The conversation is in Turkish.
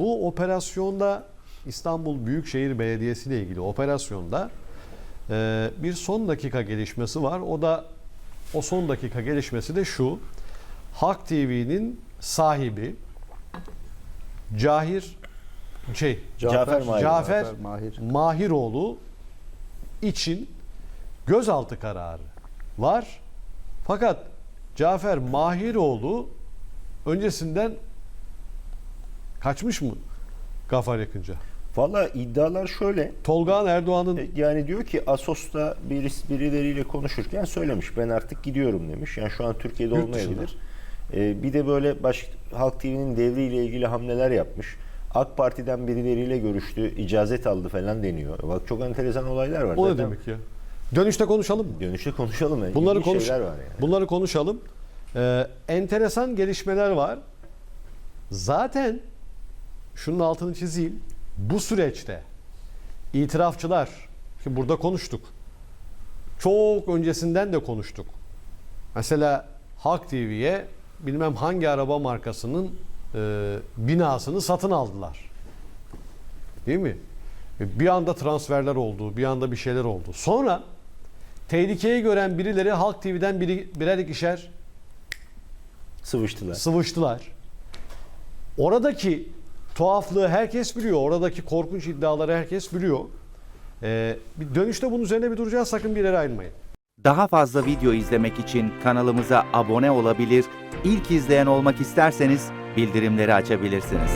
Bu operasyonda İstanbul Büyükşehir Belediyesi ile ilgili operasyonda e, bir son dakika gelişmesi var. O da o son dakika gelişmesi de şu. Halk TV'nin sahibi Cahir şey Cafer Mahir. Cafer Cafer Mahir. Mahiroğlu için gözaltı kararı var. Fakat Cafer Mahiroğlu öncesinden kaçmış mı Gafar Yakınca? Valla iddialar şöyle. Tolga Erdoğan'ın E, Yani diyor ki Asos'ta birisi, birileriyle konuşurken söylemiş ben artık gidiyorum demiş. Yani şu an Türkiye'de Yurt olmayabilir. E, bir de böyle baş, Halk TV'nin devriyle ilgili hamleler yapmış. AK Parti'den birileriyle görüştü, icazet aldı falan deniyor. Bak çok enteresan olaylar var. o ne demek ya? Dönüşte konuşalım mı? Dönüşte konuşalım. Yani. Bunları konuş. var yani. Bunları konuşalım. Ee, enteresan gelişmeler var. Zaten şunun altını çizeyim. Bu süreçte itirafçılar ki burada konuştuk. Çok öncesinden de konuştuk. Mesela Halk TV'ye bilmem hangi araba markasının e, binasını satın aldılar. Değil mi? E, Bir anda transferler oldu, bir anda bir şeyler oldu. Sonra tehlikeyi gören birileri Halk TV'den biri, birer ikişer Sıvıştılar. sıvıştılar. Oradaki tuhaflığı herkes biliyor. Oradaki korkunç iddiaları herkes biliyor. Ee, bir dönüşte bunun üzerine bir duracağız. Sakın bir yere ayrılmayın. Daha fazla video izlemek için kanalımıza abone olabilir, ilk izleyen olmak isterseniz bildirimleri açabilirsiniz.